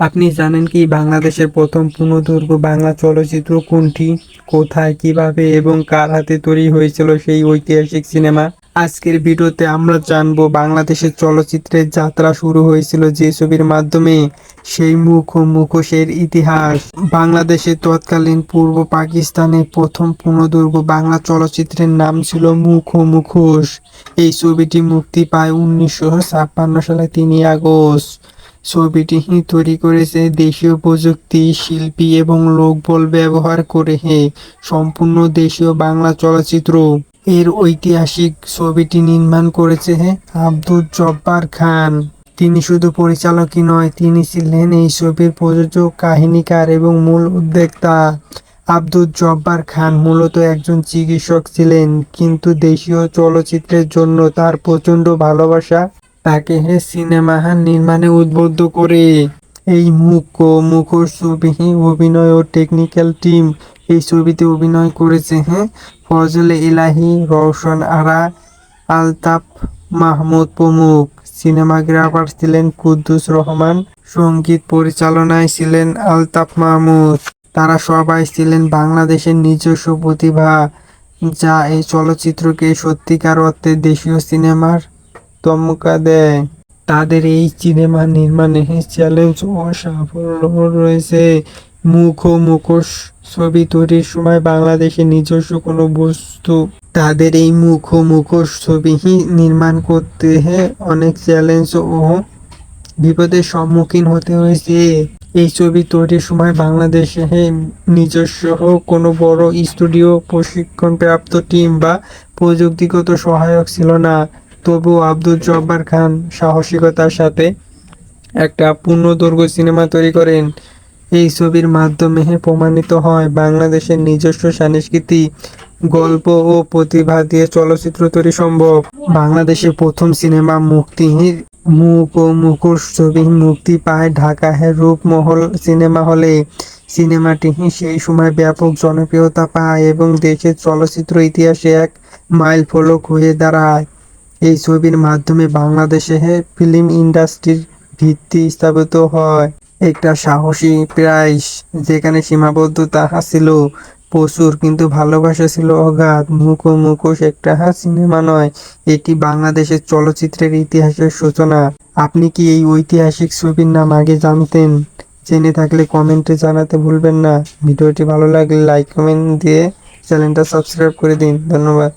আপনি জানেন কি বাংলাদেশের প্রথম পূর্ণদৈর্ঘ্য বাংলা চলচ্চিত্র কোনটি? কোথায়, কীভাবে এবং কার হাতে তৈরি হয়েছিল সেই ঐতিহাসিক সিনেমা? আজকের ভিডিওতে আমরা জানব বাংলাদেশের চলচ্চিত্রের যাত্রা শুরু হয়েছিল যে ছবির মাধ্যমে সেই মুখ ও মুখোশের ইতিহাস। বাংলাদেশের তৎকালীন পূর্ব পাকিস্তানের প্রথম পূর্ণদৈর্ঘ্য বাংলা চলচ্চিত্রের নাম ছিল মুখ ও মুখোশ এই ছবিটি মুক্তি পায় উনিশশো ছাপ্পান্ন সালে তিনই আগস্ট। ছবিটি তৈরি করেছে দেশীয় প্রযুক্তি, শিল্পী এবং লোকবল ব্যবহার করে হে সম্পূর্ণ দেশীয় বাংলা চলচ্চিত্র। এর ঐতিহাসিক ছবিটি নির্মাণ করেছে আব্দুল জব্বার খান। তিনি শুধু পরিচালকই নয়, তিনি ছিলেন এই ছবির প্রযোজক কাহিনীকার এবং মূল উদ্যোক্তা। আব্দুল জব্বার খান মূলত একজন চিকিৎসক ছিলেন, কিন্তু দেশীয় চলচ্চিত্রের জন্য তার প্রচণ্ড ভালোবাসা তাকে হে সিনেমা নির্মাণে উদ্বুদ্ধ করে। এই মুখ ও মুখোশ ছবি অভিনয় ও টেকনিক্যাল টিম এই ছবিতে অভিনয় করেছে হ্যাঁ? ফজলে ইলাহি, রওশন আরা, আলতাফ মাহমুদ প্রমুখ। সিনেমাগ্রাফার ছিলেন কুদ্দুস রহমান, সংগীত পরিচালনায় ছিলেন আলতাফ মাহমুদ। তারা সবাই ছিলেন বাংলাদেশের নিজস্ব প্রতিভা, যা এই চলচ্চিত্রকে সত্যিকার অর্থে দেশীয় সিনেমার তমকা দেয় তাদের এই সিনেমা নির্মাণে চ্যালেঞ্জ ও সাফল্য রয়েছে। মুখ ও মুখোশ ছবি তৈরির সময় বাংলাদেশের নিজস্ব কোনো বস্তু। তাদের এই মুখ ও মুখোশ ছবি নির্মাণ করতে অনেক চ্যালেঞ্জ ও বিপদের সম্মুখীন হতে হয়েছে। এই ছবি তৈরির সময় বাংলাদেশে নিজস্ব কোনো বড় স্টুডিও, প্রশিক্ষণপ্রাপ্ত টিম বা প্রযুক্তিগত সহায়ক ছিল না। তবুও আব্দুল জব্বার খান সাহসিকতার সাথে একটা পূর্ণদৈর্ঘ্য সিনেমা তৈরি করেন। এই ছবির মাধ্যমে প্রমাণিত হয় বাংলাদেশের নিজস্ব সংস্কৃতি গল্প ও প্রতিভা দিয়ে চলচ্চিত্র তৈরি সম্ভব। বাংলাদেশের প্রথম সিনেমা মুক্তি মুখ ও মুখোশ ছবি মুক্তি পায় ঢাকা রূপমহল সিনেমা হলে। সিনেমাটি সেই সময় ব্যাপক জনপ্রিয়তা পায় এবং দেশের চলচ্চিত্র ইতিহাসে এক মাইল ফলক হয়ে দাঁড়ায়। এই ছবির মাধ্যমে বাংলাদেশে ফিল্ম ইন্ডাস্ট্রির ভিত্তি স্থাপিত হয়। একটা সাহসী প্রাইস যেখানে সীমাবদ্ধতা ছিল প্রচুর, কিন্তু ভালোবাসা ছিল অগাধ মুখ মুখোশ একটা সিনেমা নয়, এটি বাংলাদেশের চলচ্চিত্রের ইতিহাসের সূচনা। আপনি কি এই ঐতিহাসিক ছবির নাম আগে জানতেন? জেনে থাকলে কমেন্টে জানাতে ভুলবেন না। ভিডিওটি ভালো লাগলে লাইক, কমেন্ট দিয়ে চ্যানেলটা সাবস্ক্রাইব করে দিন। ধন্যবাদ।